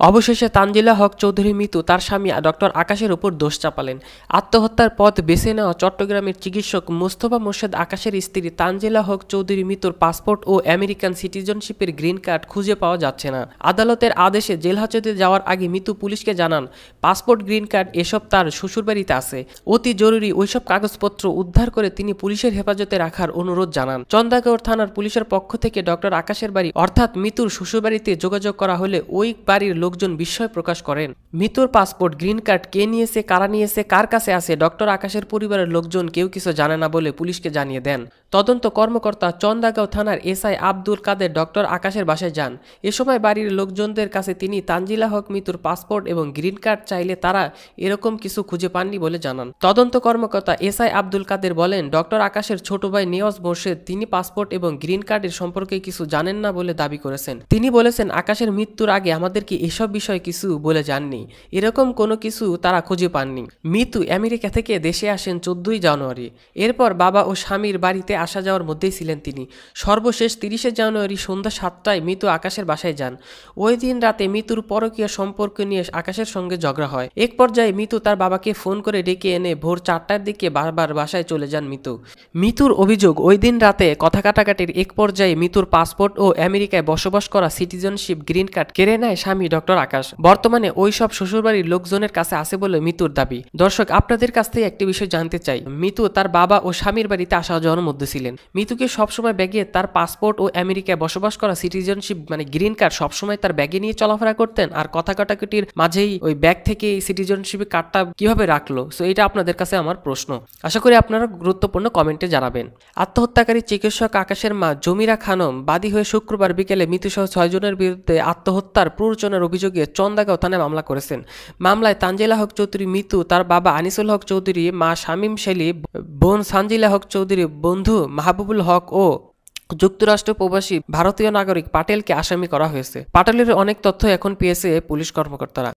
অবশেষে তানজিলা হক চৌধুরী মিতু, তার স্বামী ডক্টর আকাশের উপর দোষ চাপালেন। আত্মহত্যার পথ বেছে নেওয়া চট্টগ্রামের চিকিৎসক মোস্তফা মোর্শেদ আকাশের স্ত্রী তানজিলা হক চৌধুরী মিতুর পাসপোর্ট ও আমেরিকান সিটিজনশিপের গ্রিন কার্ড খুঁজে পাওয়া যাচ্ছে না। আদালতের আদেশে জেল হাজতে যাওয়ার আগে মিতু পুলিশকে জানান, পাসপোর্ট, গ্রিন কার্ড এসব তার শ্বশুরবাড়িতে আছে। অতি জরুরি ওইসব কাগজপত্র উদ্ধার করে তিনি পুলিশের হেফাজতে রাখার অনুরোধ জানান। চন্দাগড় থানার পুলিশের পক্ষ থেকে ডক্টর আকাশের বাড়ি, অর্থাৎ মিতুর শ্বশুরবাড়িতে যোগাযোগ করা হলে ওই বাড়ির লোকজন বিস্ময় প্রকাশ করেন। মিতুর পাসপোর্ট, গ্রিন কার্ড, কে নিয়েছে, কারা নিয়েছে, কার কাছে আছে, ডক্টর আকাশের পরিবারের লোকজন কেউ কিছু জানে না বলে পুলিশকে জানিয়ে দেন। তদন্ত কর্মকর্তা চন্দাগাঁও থানার এসআই আব্দুল কাদের ডক্টর আকাশের বাসায় যান। এ সময় বাড়ির লোকজনদের কাছে তিনি তানজিলা হক মিতুর পাসপোর্ট এবং গ্রিন কার্ড চাইলে তারা এরকম কিছু খুঁজে পাননি বলে জানান। তদন্ত কর্মকর্তা এসআই আব্দুল কাদের বলেন, ডক্টর আকাশের ছোট ভাই নিয়াজ মোর্শেদ, তিনি পাসপোর্ট এবং গ্রিন কার্ডের সম্পর্কে কিছু জানেন না বলে দাবি করেছেন। তিনি বলেছেন, আকাশের মৃত্যুর আগে আমাদেরকে এসব বিষয়ে কিছু বলে যাননি। এরকম কোনো কিছু তারা খুঁজে পাননি। মিতু আমেরিকা থেকে দেশে আসেন চোদ্দই জানুয়ারি। এরপর বাবা ও স্বামীর বাড়িতে আসা যাওয়ার মধ্যেই ছিলেন তিনি। সর্বশেষ তিরিশে জানুয়ারি সন্ধ্যা সাতটায় মিতু আকাশের বাসায় যান। ওই দিন রাতে মিতুর পরকীয় সম্পর্ক নিয়ে আকাশের সঙ্গে ঝগড়া হয়। এক পর্যায়ে মিতু তার বাবাকে ফোন করে ডেকে এনে ভোর চারটার দিকে বারবার বাসায় চলে যান মিতু মিতুর অভিযোগ, ওই দিন রাতে কথা কাটাকাটির এক পর্যায়ে মিতুর পাসপোর্ট ও আমেরিকায় বসবাস করা সিটিজেনশিপ গ্রিন কার্ড কেড়ে নেয় স্বামী ডক্টর আকাশ। বর্তমানে ওই সব শ্বশুরবাড়ির লোকজনের কাছে আছে বলে মিতুর দাবি। দর্শক, আপনাদের কাছ থেকে একটি বিষয় জানতে চাই। মিতু তার বাবা ও স্বামীর বাড়িতে আসা যাওয়ার মধ্যে ছিলেন মিতুকে সবসময় ব্যাগে তার পাসপোর্ট ও আমেরিকায় বসবাস করা সিটিজেনশিপ মানে গ্রিন কার্ড সবসময় তার ব্যাগে নিয়ে চলাফেরা করতেন আর কথা কাটাকাটির মাঝেই ওই ব্যাগ থেকে এই সিটিজেনশিপ কার্ডটা কীভাবে রাখল? সো এটা আপনাদের কাছে আমার প্রশ্ন। আশা করি আপনারা গুরুত্বপূর্ণ কমেন্টে জানাবেন। আত্মহত্যাকারী চিকিৎসক আকাশের মা জমিরা খানম বাদী হয়ে শুক্রবার বিকেলে মৃত্যুসহ ছয়জনের বিরুদ্ধে আত্মহত্যার প্ররোচনার অভিযোগে চন্দাগাঁও থানায় মামলা করেছেন। মামলায় তানজিলা হক চৌধুরী মৃত্যু তার বাবা আনিসুল হক চৌধুরী, মা শামীম শেলি বোন সানজিলা হক চৌধুরী, বন্ধু মাহবুবুল হক ও যুক্তরাষ্ট্র প্রবাসী ভারতীয় নাগরিক পাটেলকে আসামি করা হয়েছে। পাটেলের অনেক তথ্য এখন পেয়েছে পুলিশ কর্মকর্তারা।